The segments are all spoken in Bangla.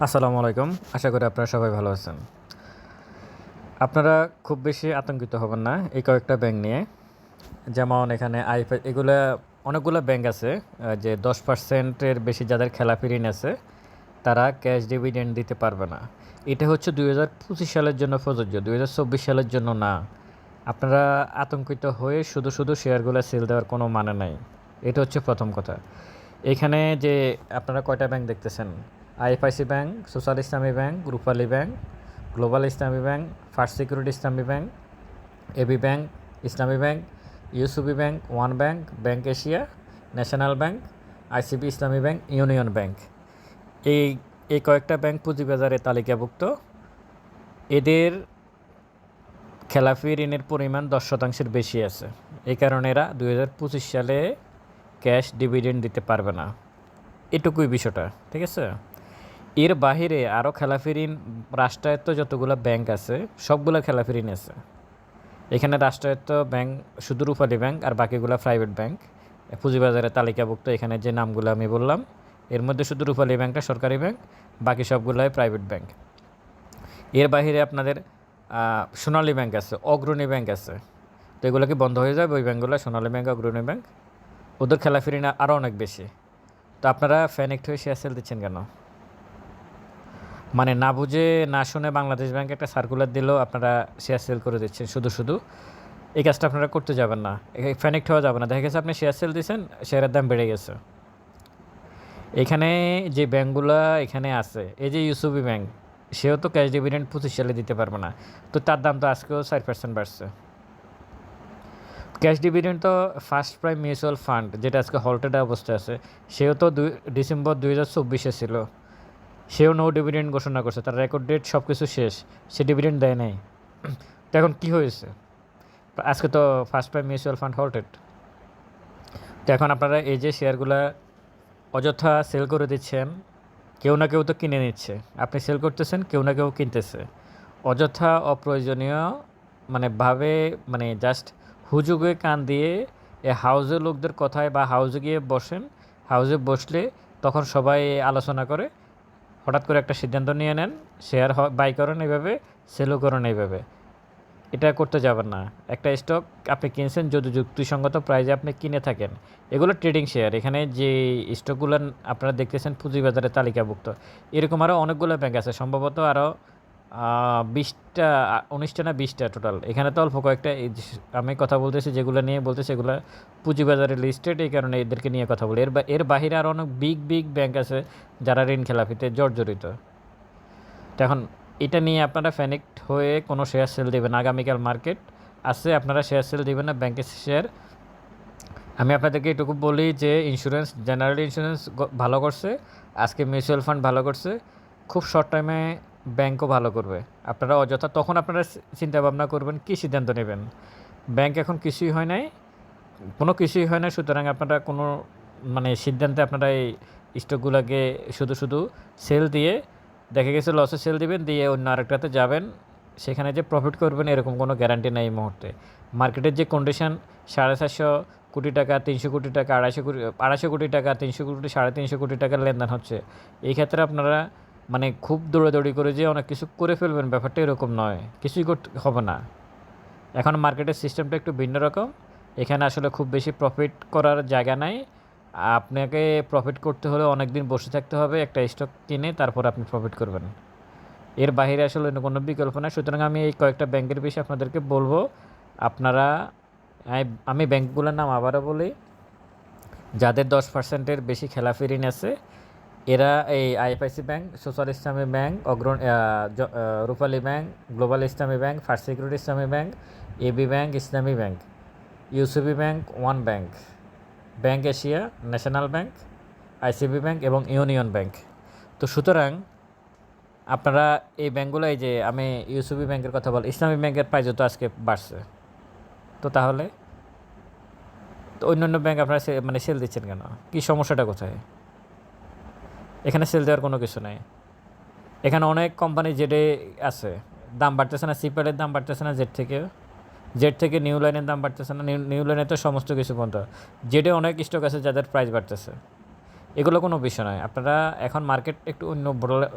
আসসালামু আলাইকুম। আশা করি আপনারা সবাই ভালো আছেন। আপনারা খুব বেশি আতঙ্কিত হবেন না এই কয়েকটা ব্যাংক নিয়ে। যেমন এখানে আইফ, এগুলা অনেকগুলো ব্যাংক আছে যে দশ পার্সেন্টের বেশি যাদের খেলাপি ঋণ আছে, তারা ক্যাশ ডিভিডেন্ড দিতে পারবে না। এটা হচ্ছে দুই হাজার পঁচিশ সালের জন্য প্রযোজ্য, দুই হাজার চব্বিশ সালের জন্য না। আপনারা আতঙ্কিত হয়ে শুধু শুধু শেয়ারগুলো সেল দেওয়ার কোনো মানে নাই। এটা হচ্ছে প্রথম কথা। এখানে যে আপনারা কয়টা ব্যাংক দেখতেছেন? IFIC bank, social Islami bank, Rupali bank, global Islami bank first security Islami bank, AB bank, Islami bank, UCB bank, one bank bank Asia, national bank, ICB Islami bank, union bank. এই এই কয়েকটা ব্যাংক পুঁজিবাজারে তালিকাভুক্ত। এদের খেলাফি ঋণের পরিমাণ দশ শতাংশের বেশি আছে। এই কারণে এরা দু হাজার পঁচিশ সালে ক্যাশ ডিভিডেন্ড দিতে পারবে না। এটুকুই বিষয়টা, ঠিক আছে? এর বাহিরে আরও খেলাফি ঋণ রাষ্ট্রায়ত্ত যতগুলো ব্যাংক আছে, সবগুলো খেলাফি ঋণ আছে। এখানে রাষ্ট্রায়ত্ত ব্যাংক শুধু রূপালী ব্যাংক আর বাকিগুলো প্রাইভেট ব্যাংক। পুঁজিবাজারে তালিকাভুক্ত এখানে যে নামগুলো আমি বললাম, এর মধ্যে শুধু রূপালী ব্যাংকটা সরকারি ব্যাংক, বাকি সবগুলোই প্রাইভেট ব্যাংক। এর বাইরে আপনাদের সোনালী ব্যাংক আছে, অগ্রণী ব্যাংক আছে। তো এগুলো কি বন্ধ হয়ে যাবে? ওই ব্যাংকগুলো, সোনালী ব্যাংক, অগ্রণী ব্যাংক? ওদের খেলাফি ঋণ আরও অনেক বেশি। তো আপনারা ফ্যানেক্ট হয়ে শেয়ার সেল দিচ্ছেন কেন? মানে না বুঝে, না শুনে বাংলাদেশ ব্যাংক একটা সার্কুলার দিলেও আপনারা শেয়ার সেল করে দিচ্ছেন শুধু শুধু। এই কাজটা আপনারা করতে যাবেন না। ফ্যানেক্ট হওয়া যাবে না। দেখা গেছে আপনি শেয়ার সেল দিয়েছেন শেয়ারের দাম বেড়ে গেছে। এখানে যে ব্যাংকগুলো এখানে আছে, এই যে ইউসুবি ব্যাংক, সেও তো ক্যাশ ডিভিডেন্ড পঁচিশ সালে দিতে পারবে না। তো তার দাম তো আজকেও চার পার্সেন্ট বাড়ছে। ক্যাশ ডিভিডেন্ড তো ফার্স্ট প্রাইম মিউচুয়াল ফান্ড যেটা আজকে হল্টেড অবস্থায় আছে, সেও তো দুই, ডিসেম্বর দুই হাজার চব্বিশে ছিল। সেও নো ডিভিডেন্ড ঘোষণা করছে, তার রেকর্ড ডেট সব কিছু শেষ, সে ডিভিডেন্ড দেয় নাই। তো এখন কী হয়েছে? আজকে তো first prime mutual fund halted তো এখন আপনারা এই যে শেয়ারগুলা অযথা সেল করে দিচ্ছেন, কেউ না কেউ তো কিনে নিচ্ছে। আপনি সেল করতেছেন, কেউ না কেউ কিনতেছে। অযথা অপ্রয়োজনীয় মানে ভাবে মানে জাস্ট হুজুগে কান দিয়ে এ হাউজের লোকদের কথায় বা হাউজে গিয়ে বসেন হাউজে বসলে তখন সবাই আলোচনা করে হঠাৎ করে একটা সিদ্ধান্ত নিয়ে নেন শেয়ার বাই করেন এইভাবে সেলও করেন এইভাবে। এটা করতে যাবেন না। একটা স্টক আপনি কিনছেন, যদি যুক্তিসঙ্গত প্রাইজে আপনি কিনে থাকেন, এগুলো ট্রেডিং শেয়ার এখানে যে স্টকগুলো আপনারা দেখতেছেন পুঁজিবাজারে তালিকাভুক্ত। এরকম আরও অনেকগুলো ব্যাংক আছে। সম্ভবত আরও বিশটা, উনিশটা না বিশটা টোটাল এখানে তো অল্প কয়েকটা। আমি কথা বলতেছি, যেগুলো নিয়ে বলতে এগুলো পুঁজিবাজারে লিস্টেড এই কারণে এদেরকে নিয়ে কথা বলি। এর এর বাহিরে আরও অনেক বিগ বিগ ব্যাংক আছে, যারা ঋণ খেলাপিতে জর্জরিত। এখন এটা নিয়ে আপনারা ফ্যানিক্ট হয়ে কোনো শেয়ার সেল দেবেন আগামীকাল মার্কেট আছে, আপনারা শেয়ার সেল দেবেন না ব্যাংকের শেয়ার আমি আপনাদেরকে এটুকু বলি যে ইন্স্যুরেন্স জেনারেল ইন্স্যুরেন্স ভালো করছে। আজকে মিউচুয়াল ফান্ড ভালো করছে। খুব শর্ট টাইমে ব্যাংকও ভালো করবে। আপনারা অযথা তখন আপনারা চিন্তা ভাবনা করবেন, কী সিদ্ধান্ত নেবেন? ব্যাংক এখন কিছুই হয় নাই, কোনো কিছুই হয় না সুতরাং আপনারা কোনো মানে সিদ্ধান্তে আপনারা এই স্টকগুলোকে শুধু শুধু সেল দিয়ে, দেখা গেছে লসে সেল দিবেন, দিয়ে অন্য আরেকটাতে যাবেন, সেখানে যে প্রফিট করবেন, এরকম কোনো গ্যারান্টি নেই এই মুহূর্তে। মার্কেটের যে কন্ডিশন সাড়ে চারশো কোটি টাকা, তিনশো কোটি টাকা, আড়াইশো কোটি আড়াইশো কোটি টাকা, তিনশো কোটি, সাড়ে তিনশো কোটি টাকার লেনদেন হচ্ছে। এই ক্ষেত্রে আপনারা মানে খুব দৌড়াদৌড়ি করে যে অনেক কিছু করে ফেলবেন, ব্যাপারটা এরকম নয়। কিছুই করতে হবে না। এখন মার্কেটের সিস্টেমটা একটু ভিন্ন রকম। এখানে আসলে খুব বেশি প্রফিট করার জায়গা নাই। আপনাকে প্রফিট করতে হলে অনেক দিন বসে থাকতে হবে, একটা স্টক কিনে তারপর আপনি প্রফিট করবেন। এর বাইরে আসলে কোনো বিকল্প নাই। সুতরাং আমি এই কয়েকটা ব্যাংকের বিষয়ে আপনাদেরকে বলব। আপনারা আমি- আমি ব্যাংকগুলোর নাম আবারও বলি। যাদের দশ পার্সেন্টের বেশি খেলাফি ঋণ আছে এরা এই IFIC bank, social Islami bank, অগ্রণ Rupali bank, global Islami bank first security Islami bank AB bank, Islami bank UCB bank, one bank bank Asia, national bank ICB bank এবং ইউনিয়ন ব্যাংক। তো সুতরাং আপনারা এই ব্যাংকগুলো, এই যে আমি ইউসিবি ব্যাংকের কথা বল, ইসলামী ব্যাংকের প্রাইজ তো আজকে বাড়ছে, তো তাহলে তো অন্যান্য ব্যাংক আপনারা মানে সেল দিচ্ছেন কেন? কী সমস্যাটা কোথায়? এখানে সেল দেওয়ার কোনো কিছু নেই। এখানে অনেক কোম্পানি জেডে আছে। দাম বাড়তেছে না সিপারের দাম বাড়তেছে না জেড থেকে। জেড থেকে নিউ লাইনের দাম বাড়তেছে না নিউ লাইনে তো সমস্ত কিছু বন্ধ। জেডে অনেক স্টক আছে যাদের প্রাইস বাড়তেছে। এগুলো কোনো বিষয় নয়। আপনারা এখন মার্কেট একটু অন্য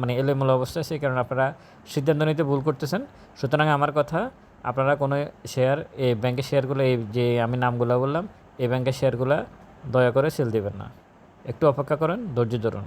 মানে এলোমেলো অবস্থায়, সেই কারণে আপনারা সিদ্ধান্ত নিতে ভুল করতেছেন। সুতরাং আমার কথা, আপনারা কোনো শেয়ার এই ব্যাংকের শেয়ারগুলো এই যে আমি নামগুলো বললাম, এই ব্যাংকের শেয়ারগুলো দয়া করে সেল দেবেন না। একটু অপেক্ষা করেন, ধৈর্য ধরুন।